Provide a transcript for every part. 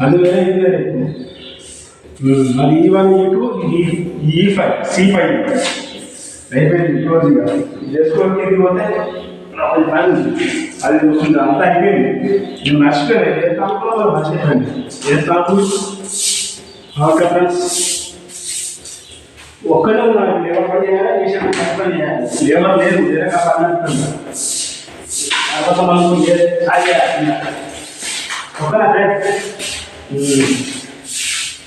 అది వేరే ఇది మరి ఈ one E two E five C five అయిపోయింది క్లోజ్ ఇక చేసుకోవాలి కిందికి పోతే? అది పని అది వస్తుంది అంతా అయిపోయింది. నేను మర్చిపోయాను. ఏ తాంపులో మర్చిపోయాను. ఏ తాంపు ఒక్కడే ఉన్నాడు. లేబర్ పని చేయాలి? విషయం పని చేయాలి. లేబర్ లేదు వేరే పని అంటున్నాడు తర్వాత మనం ఏ- అది చేయాలి. ఓకేనా ఫ్రెండ్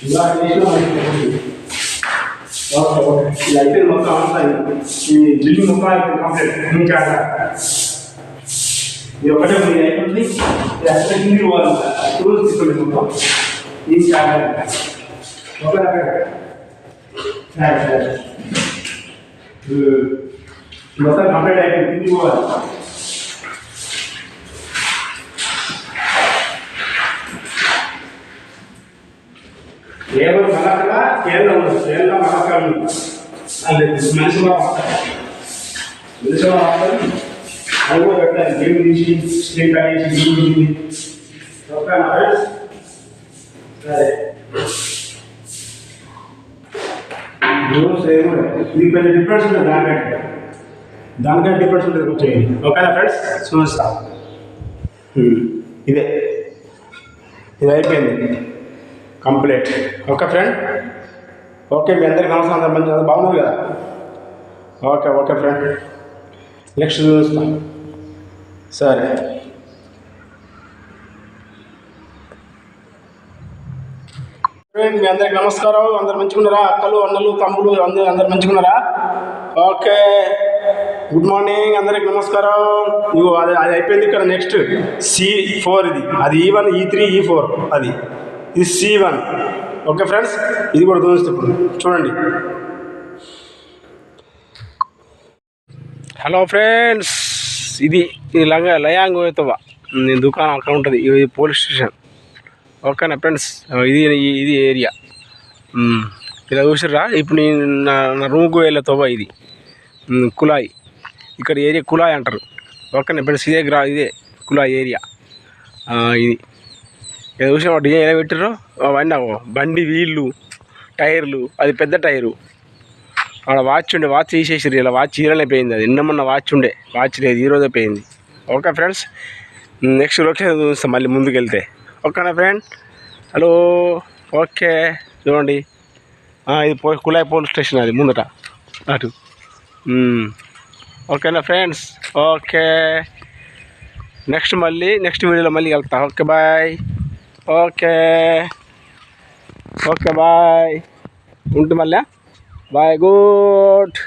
ఇలా చేసిన మనకి ఓకే ఓకే ఇది అయిపోయింది మొత్తం అంతా అయింది. ఈ బిల్డింగ్ మొత్తం అయిపోయింది కంప్లీట్ ఇంకా ఇది ఒకటే ఉంది అయిపోతుంది ఇది అసలు కిందికి పోవాలి టూల్స్ తీసుకోండి మొత్తం ఇంకా ఓకేనా ఫ్రెండ్ సరే సరే ఇది మొత్తం కంప్లీట్ అయిపోయింది కిందికి పోవాలి లేబర్ మలకల కేంద్రం కేంద్ర మలకలు అది మనిషిలో మనిషిలో వాడతారు పెట్టాలి. గేమ్ తీసి స్క్రీన్ కట్ చేసి తీసి. ఓకేనా సరే. ఇది పెద్ద డిఫరెన్స్ ఉంటుంది దానికంటే దానికంటే డిఫరెన్స్ ఉంటుంది కొంచెం ఓకేనా ఫ్రెండ్స్ చూస్తా ఇదే. ఇది అయిపోయింది. కంప్లీట్. Okay friend? ఓకే మీ అందరికి నమస్కారం అందరం మంచి అందరు బాగున్నారు కదా? Okay okay friend. నెక్స్ట్ చూస్తాం. సరే. ఫ్రెండ్ మీ అందరికి నమస్కారం. అందరు మంచుకున్నారా అక్కలు అన్నలు తమ్ముడు అందరు అందరు మంచిగున్నారా? ఓకే. గుడ్ మార్నింగ్ అందరికి నమస్కారం. ఇగో అది అది అయిపోయింది ఇక్కడ నెక్స్ట్. సి ఫోర్ ఇది. అది ఈ వన్ ఈ త్రీ ఈ ఫోర్ అది. ఇది సి వన్. ఓకే ఫ్రెండ్స్ ఇది కూడా చూస్తే ఇప్పుడు. చూడండి. హలో ఫ్రెండ్స్ ఇది ఇది లంగా లయాంగ్ అవుతావా నేను దుకాణం అక్కడ ఉంటుంది. ఇది పోలీస్ స్టేషన్. ఓకేనా ఫ్రెండ్స్? ఇది ఇది ఏరియా. ఇలా చూసారా ఇప్పుడు నేను నా నా రూమ్కి వెళ్ళే తోవ ఇది. కులాయి ఇక్కడ ఏరియా కులాయి అంటారు. ఓకేనా ఫ్రెండ్స్? ఇదే గ్రా ఇదే కులాయి ఏరియా. ఇది. ఏదో చూసిన డిజైన్ ఎలా పెట్టారో అవన్నీ బండి వీళ్ళు టైర్లు అది పెద్ద టైరు. ఆడ వాచ్ ఉండే వాచ్ తీసేసారు ఇలా వాచ్ ఈరోనే పోయింది అది. నిన్న వాచ్ ఉండే వాచ్ లేదు ఈరోజే పోయింది. ఓకే ఫ్రెండ్స్ నెక్స్ట్ లొకేషన్ చూస్తాం మళ్ళీ ముందుకు వెళ్తే ఓకేనా ఫ్రెండ్? హలో ఓకే చూడండి ఇది పో కులాయి పోలీస్ స్టేషన్ అది ముందట అటు. ఓకేనా ఫ్రెండ్స్? ఓకే. నెక్స్ట్ మళ్ళీ నెక్స్ట్ వీడియోలో మళ్ళీ వెళ్తా okay bye. Okay. Okay bye. ఉంటు మళ్ళీ. Bye good.